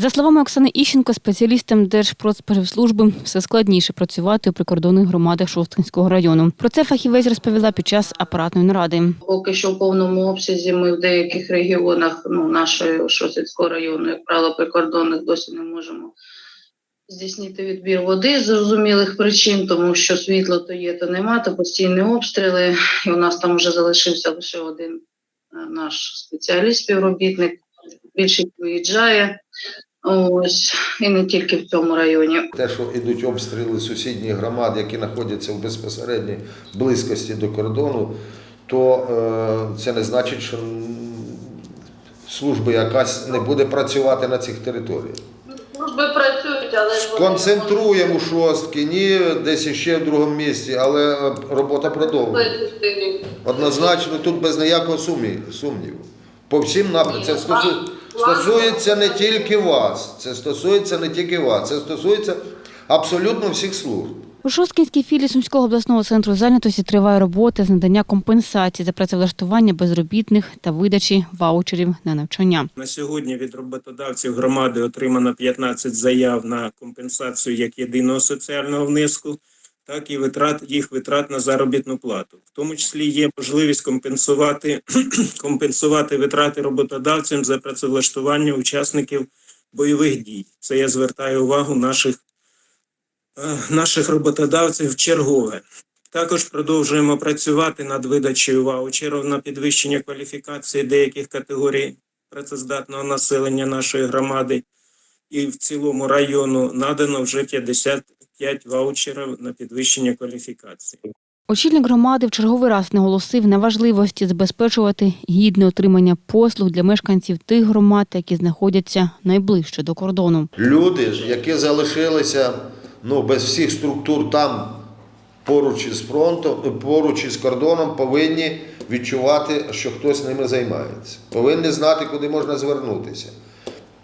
За словами Оксани Іщенко, спеціалістам Держпродспоживслужби все складніше працювати у прикордонних громадах Шосткинського району. Про це фахівець розповіла під час апаратної наради. Поки що в повному обсязі ми в деяких регіонах ну, нашої Шосицького району, як правило, прикордонних досі не можемо здійснити відбір води з зрозумілих причин, тому що світло то є, то нема, то постійні обстріли. І у нас там вже залишився лише один е, наш спеціаліст, співробітник. Більшість виїжджає. Ось і не тільки в цьому районі. Те, що йдуть обстріли сусідніх громад, які знаходяться в безпосередній близькості до кордону, то е, це не значить, що служба якась не буде працювати на цих територіях. Служби працюють, але ж вони- Концентруємо у шостки, ні десь ще в другому місці, але е, робота продовжується. Однозначно, тут без ніякого сумніву. По всім напрямкам. Це стосу- стосується не тільки вас, це стосується не тільки вас, це стосується абсолютно всіх служб. У Шосткинській філії Сумського обласного центру зайнятості триває робота з надання компенсацій за працевлаштування безробітних та видачі ваучерів на навчання. На сьогодні від роботодавців громади отримано 15 заяв на компенсацію як єдиного соціального внеску, так і витрат їх витрат на заробітну плату. В тому числі є можливість компенсувати, компенсувати витрати роботодавцям за працевлаштування учасників бойових дій. Це я звертаю увагу наших, е, наших роботодавців чергове. Також продовжуємо працювати над видачею ваучерів на підвищення кваліфікації деяких категорій працездатного населення нашої громади. І в цілому району надано вже 55 ваучерів на підвищення кваліфікації. Очільник громади в черговий раз наголосив на важливості забезпечувати гідне отримання послуг для мешканців тих громад, які знаходяться найближче до кордону. Люди, які залишилися ну, без всіх структур там поруч із фронтом, поруч із кордоном, повинні відчувати, що хтось ними займається. Повинні знати, куди можна звернутися.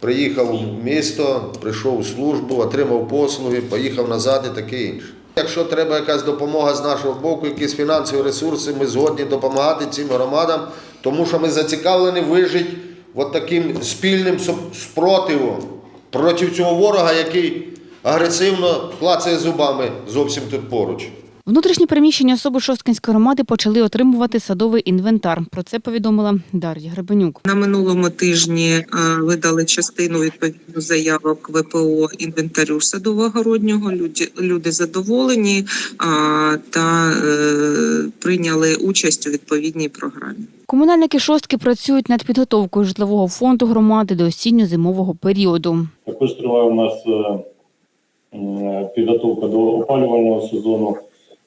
Приїхав у місто, прийшов у службу, отримав послуги, поїхав назад і таке інше. Якщо треба якась допомога з нашого боку, якісь фінансові ресурси, ми згодні допомагати цим громадам, тому що ми зацікавлені вижити от таким спільним спротивом проти цього ворога, який агресивно клацає зубами зовсім тут поруч. Внутрішні переміщення особи Шосткинської громади почали отримувати садовий інвентар. Про це повідомила Дар'я Гребенюк. На минулому тижні е, видали частину відповідно заявок ВПО інвентарю садово-городнього. Люди, люди задоволені а, та е, прийняли участь у відповідній програмі. Комунальники шостки працюють над підготовкою житлового фонду громади до осінньо-зимового періоду. Також триває у нас е, підготовка до опалювального сезону.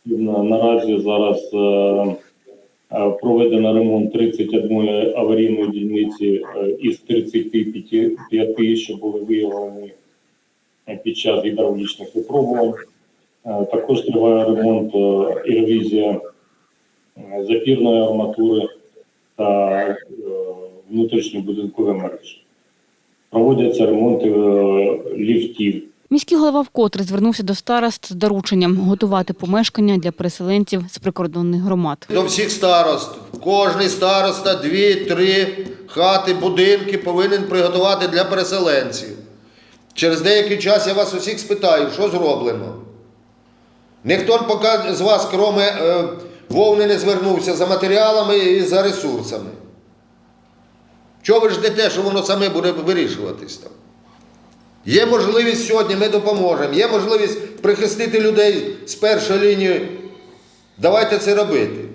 Наразі зараз е, е, проведено ремонт 31 аварійної дільниці е, із 35, що були виявлені під час гідравлічних випробувань. Також триває ремонт і ревізія запірної арматури та е, внутрішньобудинкових мереж проводяться ремонти ліфтів. Міський голова вкотре звернувся до старост з дорученням готувати помешкання для переселенців з прикордонних громад. До всіх старост. Кожний староста дві-три хати, будинки повинен приготувати для переселенців. Через деякий час я вас усіх спитаю, що зроблено. Ніхто з вас, крім е, вовни, не звернувся за матеріалами і за ресурсами. Чого ви ждете, що воно саме буде вирішуватись там? Є можливість сьогодні, ми допоможемо. Є можливість прихистити людей з першої лінії. Давайте це робити.